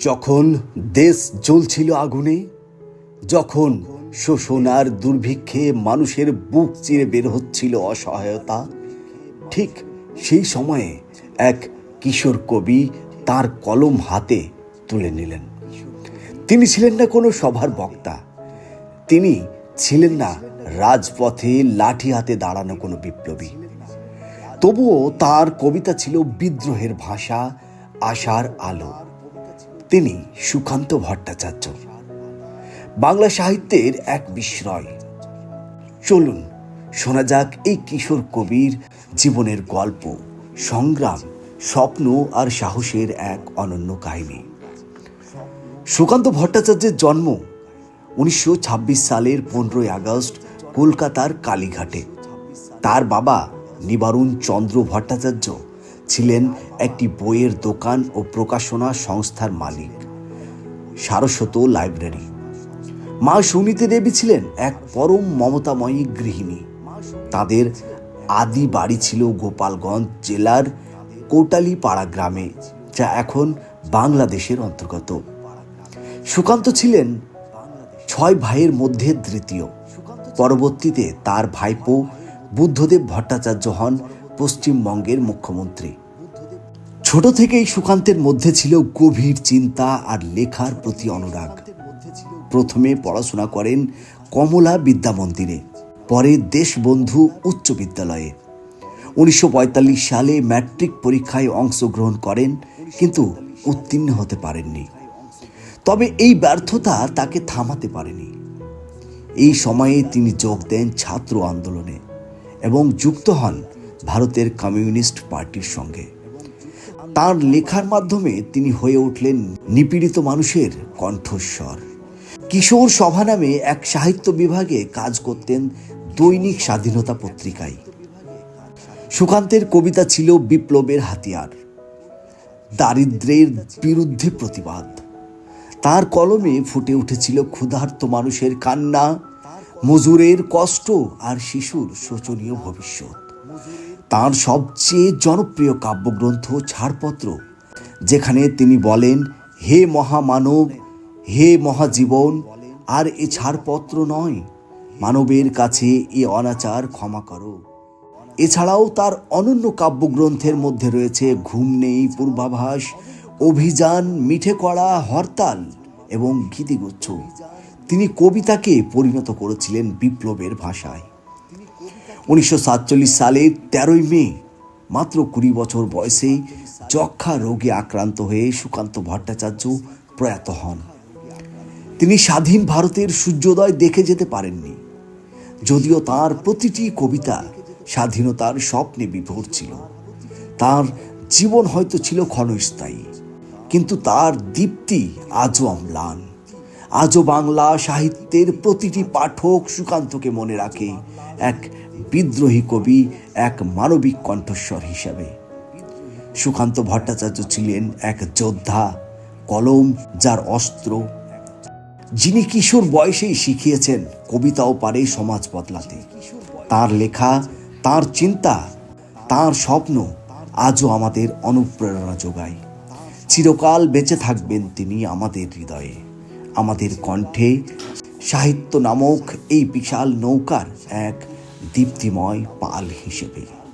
যখন দেশ জ্বলছিল আগুনে, যখন শোষণ আর দুর্ভিক্ষে মানুষের বুক চিরে বের হচ্ছিল অসহায়তা, ঠিক সেই সময়ে এক কিশোর কবি তার কলম হাতে তুলে নিলেন। তিনি ছিলেন না কোনো সভার বক্তা। তিনি ছিলেন না রাজপথে লাঠি হাতে দাঁড়ানো কোনো বিপ্লবী। তবুও তার কবিতা ছিল বিদ্রোহের ভাষা, আশার আলো। তিনি সুকান্ত ভট্টাচার্য। বাংলা সাহিত্যের এক বিস্ময়। চলুন, শোনা যাক এই কিশোর কবির জীবনের গল্প, সংগ্রাম, স্বপ্ন আর সাহসের এক অনন্য কাহিনী। সুকান্ত ভট্টাচার্যের জন্ম উনিশশো ছাব্বিশ সালের পনেরোই আগস্ট কলকাতার কালীঘাটে। তার বাবা নিবারুণ চন্দ্র ভট্টাচার্য ছিলেন একটি বইয়ের দোকান ও প্রকাশনা সংস্থার মালিক। সারস্বত লাইব্রেরি। মা সুনীতি দেবী ছিলেন এক পরম মমতাময়ী গৃহিণী। তাদের আদি বাড়ি ছিল গোপালগঞ্জ জেলার কোটালীপাড়া গ্রামে, যা এখন বাংলাদেশের অন্তর্গত। সুকান্ত ছিলেন ছয় ভাইয়ের মধ্যে তৃতীয় পরবর্তীতে তার ভাইপো বুদ্ধদেব ভট্টাচার্য হন পশ্চিমবঙ্গের মুখ্যমন্ত্রী। ছোট থেকেই সুকান্তের মধ্যে ছিল গভীর চিন্তা আর লেখার প্রতি অনুরাগ। প্রথমে পড়াশোনা করেন কমলা বিদ্যা মন্দিরে পরে দেশবন্ধু উচ্চ বিদ্যালয়ে। উনিশশো পঁয়তাল্লিশ সালে ম্যাট্রিক পরীক্ষায় অংশগ্রহণ করেন, কিন্তু উত্তীর্ণ হতে পারেননি। তবে এই ব্যর্থতা তাকে থামাতে পারেনি। এই সময়ে তিনি যোগ দেন ছাত্র আন্দোলনে এবং যুক্ত হন ভারতের কমিউনিস্ট পার্টির সঙ্গে। তার লেখার মাধ্যমে তিনি হয়ে উঠলেন নিপীড়িত মানুষের কণ্ঠস্বর। কিশোর সভা নামে এক সাহিত্য বিভাগে কাজ করতেন দৈনিক স্বাধীনতা পত্রিকায়। সুকান্তের কবিতা ছিল বিপ্লবের হাতিয়ার। দারিদ্রের বিরুদ্ধে প্রতিবাদ। তার কলমে ফুটে উঠেছিল ক্ষুধার্ত মানুষের কান্না, মজুরের কষ্ট আর শিশুর শোচনীয় ভবিষ্যৎ। তার সবচেয়ে জনপ্রিয় কাব্যগ্রন্থ ছাড়পত্র, যেখানে তিনি বলেন, হে মহামানব, হে মহাজীবন, আর এ ছাড়পত্র নয়। মানবের কাছে এ অনাচার ক্ষমা করো এছাড়াও তার অনন্য কাব্যগ্রন্থের মধ্যে রয়েছে ঘুম নেই পূর্বাভাস অভিযান মিঠে করা হরতাল এবং গীতিগুচ্ছ তিনি কবিতাকে পরিণত করেছিলেন বিপ্লবের ভাষায়। উনিশশো সাতচল্লিশ সালের তেরোই মে, মাত্র কুড়ি বছর বয়সে যক্ষা রোগে আক্রান্ত হয়ে সুকান্ত ভট্টাচার্য প্রয়াত হন। তিনি স্বাধীন ভারতের সূর্যোদয় দেখে যেতে পারেননি। যদিও তার প্রতিটি কবিতা স্বাধীনতার স্বপ্নে বিভোর ছিল। তার জীবন হয়তো ছিল ক্ষণস্থায়ী, কিন্তু তার দীপ্তি আজও অম্লান। আজও বাংলা সাহিত্যের প্রতিটি পাঠক সুকান্তকে মনে রাখে এক বিদ্রোহী কবি, এক মানবিক কণ্ঠস্বর হিসাবে। সুকান্ত ভট্টাচার্য ছিলেন এক যোদ্ধা, কলম যার অস্ত্র। যিনি কিশোর বয়সেই শিখিয়েছেন কবিতাও পারে সমাজ বদলাতে। তার লেখা, তার চিন্তা, তার স্বপ্ন আজও আমাদের অনুপ্রেরণা যোগায়। চিরকাল বেঁচে থাকবেন তিনি আমাদের হৃদয়ে। আমাদের কণ্ঠে। সাহিত্য নামক এই বিশাল নৌকার এক দীপ্তিময় পাল হিসেবে।